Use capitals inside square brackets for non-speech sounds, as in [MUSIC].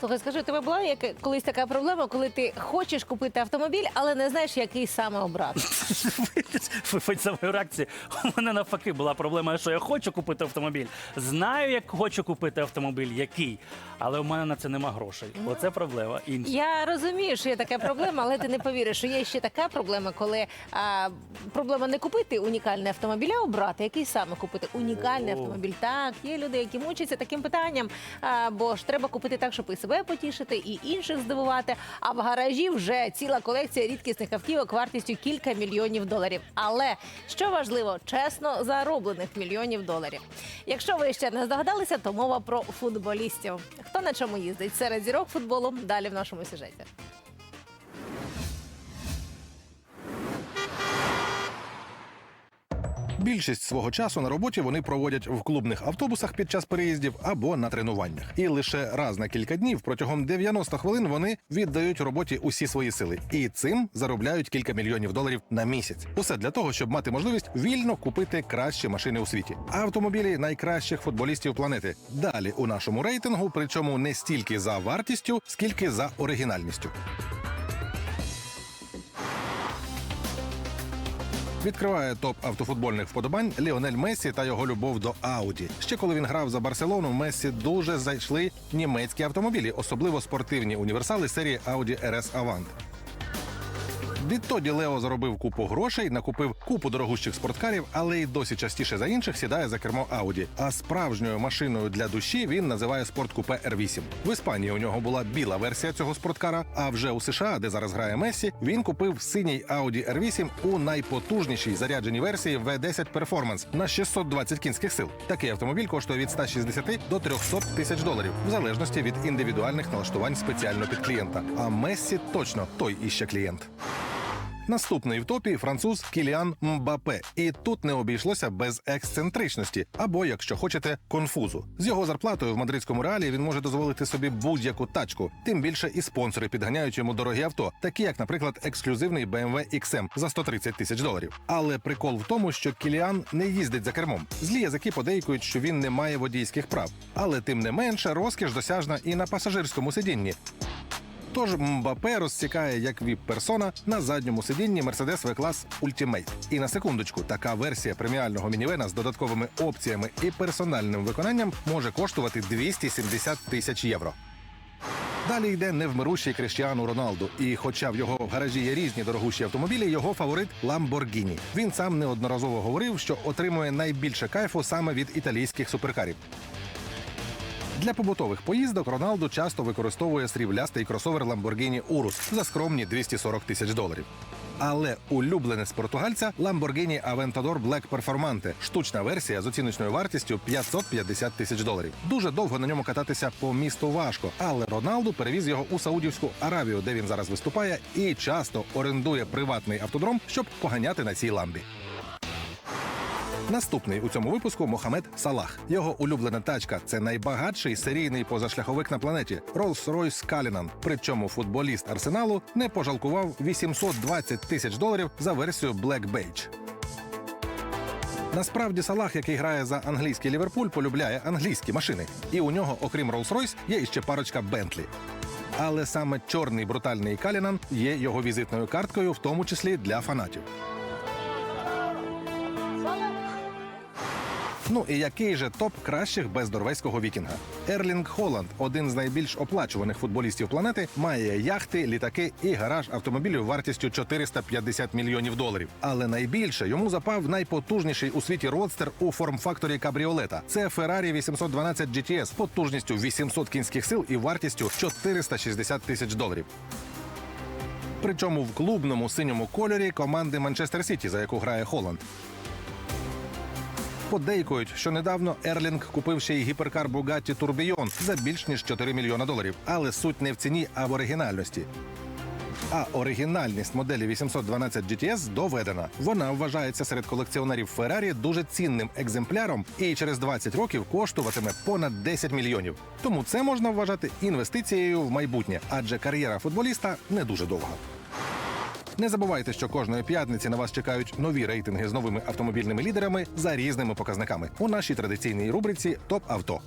Слухай, скажи, у тебе була яка- колись така проблема, коли ти хочеш купити автомобіль, але не знаєш, який саме обрати? [LAUGHS] Ви за мою реакцію. У мене навпаки була проблема, що я хочу купити автомобіль. Знаю, як хочу купити автомобіль, який, але у мене на це нема грошей. Оце проблема. Інша. Я розумію, що є така проблема, але ти не повіриш, що є ще така проблема, коли а, проблема не купити унікальний автомобіль, а обрати, який саме купити унікальний О. автомобіль. Так, є люди, які мучаться таким питанням, а, бо ж треба купити так, щоб і себе потішити, і інших здивувати. А в гаражі вже ціла колекція рідкісних автівок вартістю кілька мільйонів доларів. Але що важливо, чесно зароблених мільйонів доларів. Якщо ви ще не здогадалися, то мова про футболістів. Хто на чому їздить серед зірок футболу? Далі в нашому сюжеті. Більшість свого часу на роботі вони проводять в клубних автобусах під час переїздів або на тренуваннях. І лише раз на кілька днів протягом 90 хвилин вони віддають роботі усі свої сили і цим заробляють кілька мільйонів доларів на місяць. Усе для того, щоб мати можливість вільно купити кращі машини у світі. Автомобілі найкращих футболістів планети. Далі у нашому рейтингу, причому не стільки за вартістю, скільки за оригінальністю. Відкриває топ автофутбольних вподобань Ліонель Мессі та його любов до Ауді. Ще коли він грав за Барселону, Мессі дуже зайшли німецькі автомобілі, особливо спортивні універсали серії Audi RS Avant. Відтоді Лео заробив купу грошей, накупив купу дорогущих спорткарів, але й досі частіше за інших сідає за кермо Ауді. А справжньою машиною для душі він називає спорткупе R8. В Іспанії у нього була біла версія цього спорткара. А вже у США, де зараз грає Мессі, він купив синій Audi R8 у найпотужнішій зарядженій версії V10 Performance на 620 кінських сил. Такий автомобіль коштує від 160 до 300 тисяч доларів, в залежності від індивідуальних налаштувань спеціально під клієнта. А Мессі точно той іще клієнт. Наступний в топі француз Кіліан Мбапе. І тут не обійшлося без ексцентричності, або, якщо хочете, конфузу. З його зарплатою в мадридському реалі він може дозволити собі будь-яку тачку. Тим більше і спонсори підганяють йому дорогі авто, такі як, наприклад, ексклюзивний BMW XM за 130 тисяч доларів. Але прикол в тому, що Кіліан не їздить за кермом. Злі язики подейкують, що він не має водійських прав. Але тим не менше, розкіш досяжна і на пасажирському сидінні. Тож Мбапе розсікає як віп-персона на задньому сидінні Mercedes V-клас Ultimate. І на секундочку, така версія преміального мінівена з додатковими опціями і персональним виконанням може коштувати 270 тисяч євро. Далі йде невмирущий Кріштіану Роналду. І хоча в його гаражі є різні дорогущі автомобілі, його фаворит Ламборгіні. Він сам неодноразово говорив, що отримує найбільше кайфу саме від італійських суперкарів. Для побутових поїздок Роналду часто використовує сріблястий кросовер Lamborghini Urus за скромні 240 тисяч доларів. Але улюбленець португальця Lamborghini Aventador Black Performante – штучна версія з оціночною вартістю 550 тисяч доларів. Дуже довго на ньому кататися по місту важко, але Роналду перевіз його у Саудівську Аравію, де він зараз виступає, і часто орендує приватний автодром, щоб поганяти на цій ламбі. Наступний у цьому випуску Мохамед Салах. Його улюблена тачка це найбагатший серійний позашляховик на планеті Rolls-Royce Cullinan. Причому футболіст Арсеналу не пожалкував 820 тисяч доларів за версію Black Beige. Насправді Салах, який грає за англійський Ліверпуль, полюбляє англійські машини. І у нього, окрім Rolls-Royce, є іще парочка Бентлі. Але саме чорний брутальний Калінан є його візитною карткою, в тому числі для фанатів. Ну і який же топ кращих без норвезького вікінга? Ерлінг Холланд, один з найбільш оплачуваних футболістів планети, має яхти, літаки і гараж автомобілів вартістю 450 мільйонів доларів. Але найбільше йому запав найпотужніший у світі родстер у форм-факторі кабріолета. Це Ferrari 812 GTS потужністю 800 кінських сил і вартістю 460 тисяч доларів. Причому в клубному синьому кольорі команди Манчестер Сіті, за яку грає Холланд. Подейкують, що недавно Ерлінг купив ще й гіперкар Bugatti Tourbillon за більш ніж 4 мільйона доларів. Але суть не в ціні, а в оригінальності. А оригінальність моделі 812 GTS доведена. Вона вважається серед колекціонерів Феррарі дуже цінним екземпляром і через 20 років коштуватиме понад 10 мільйонів. Тому це можна вважати інвестицією в майбутнє, адже кар'єра футболіста не дуже довга. Не забувайте, що кожної п'ятниці на вас чекають нові рейтинги з новими автомобільними лідерами за різними показниками у нашій традиційній рубриці Топ авто.